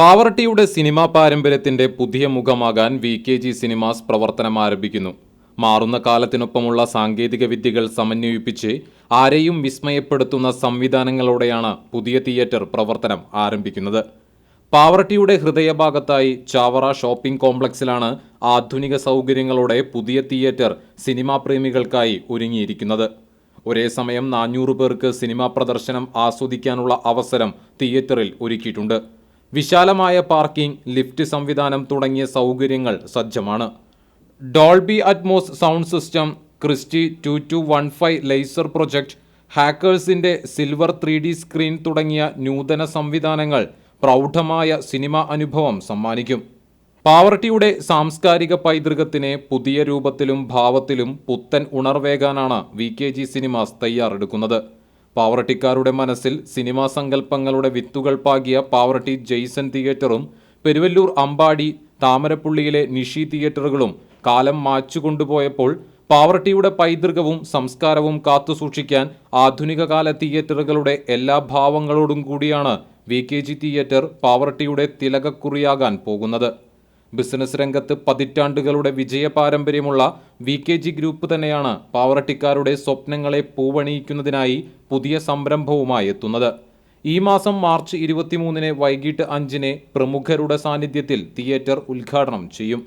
പാവർട്ടിയുടെ cinema പാരമ്പര്യത്തിന്റെ പുതിയ മുഖമാകാൻ വി കെ ജി സിനിമാസ് പ്രവർത്തനം ആരംഭിക്കുന്നു. മാറുന്ന കാലത്തിനൊപ്പമുള്ള സാങ്കേതിക വിദ്യകൾ സമന്വയിപ്പിച്ച് ആരെയും വിസ്മയപ്പെടുത്തുന്ന സംവിധാനങ്ങളോടെയാണ് പുതിയ തിയേറ്റർ പ്രവർത്തനം ആരംഭിക്കുന്നത്. പാവർട്ടിയുടെ ഹൃദയഭാഗത്തായി ചാവറ ഷോപ്പിംഗ് കോംപ്ലക്സിലാണ് ആധുനിക സൗകര്യങ്ങളോടെ പുതിയ തിയേറ്റർ സിനിമാ പ്രേമികൾക്കായി ഒരുങ്ങിയിരിക്കുന്നത്. ഒരേ സമയം നാനൂറ് പേർക്ക് സിനിമാ പ്രദർശനം ആസ്വദിക്കാനുള്ള അവസരം തിയേറ്ററിൽ ഒരുക്കിയിട്ടുണ്ട്. വിശാലമായ പാർക്കിംഗ് ലിഫ്റ്റ് സംവിധാനം തുടങ്ങിയ സൗകര്യങ്ങൾ സജ്ജമാണ്. Dolby Atmos sound system Christie two two one five laser project ഹാക്കേഴ്സിന്റെ silver three D screen തുടങ്ങിയ നൂതന സംവിധാനങ്ങൾ പ്രൗഢമായ സിനിമ അനുഭവം സമ്മാനിക്കും. പാവർട്ടിയുടെ സാംസ്കാരിക പൈതൃകത്തിന് പുതിയ രൂപത്തിലും ഭാവത്തിലും പുത്തൻ ഉണർവേകാനാണ് വി കെ ജി സിനിമാസ് തയ്യാറെടുക്കുന്നത്. പാവർട്ടിക്കാരുടെ മനസ്സിൽ സിനിമാ സങ്കല്പങ്ങളുടെ വിത്തുകൾ പാകിയ പാവറട്ടി ജെയ്സൺ തിയേറ്ററും പെരുവല്ലൂർ അമ്പാടി താമരപ്പുള്ളിയിലെ നിഷി തിയേറ്ററുകളും കാലം മാച്ചുകൊണ്ടുപോയപ്പോൾ പാവറട്ടിയുടെ പൈതൃകവും സംസ്കാരവും കാത്തുസൂക്ഷിക്കാൻ ആധുനികകാല തിയേറ്ററുകളുടെ എല്ലാ ഭാവങ്ങളോടും കൂടിയാണ് വി കെ ജി തിയേറ്റർ പാവറട്ടിയുടെ തിലകക്കുറിയാകാൻ പോകുന്നത്. ബിസിനസ് രംഗത്ത് പതിറ്റാണ്ടുകളുടെ വിജയ പാരമ്പര്യമുള്ള വി കെ ജി ഗ്രൂപ്പ് തന്നെയാണ് പാവറട്ടിക്കാരുടെ സ്വപ്നങ്ങളെ പൂവണിയിക്കുന്നതിനായി പുതിയ സംരംഭവുമായി എത്തുന്നത്. ഈ മാസം മാർച്ച് ഇരുപത്തിമൂന്നിന് വൈകിട്ട് അഞ്ചിന് പ്രമുഖരുടെ സാന്നിധ്യത്തിൽ തിയേറ്റർ ഉദ്ഘാടനം ചെയ്യും.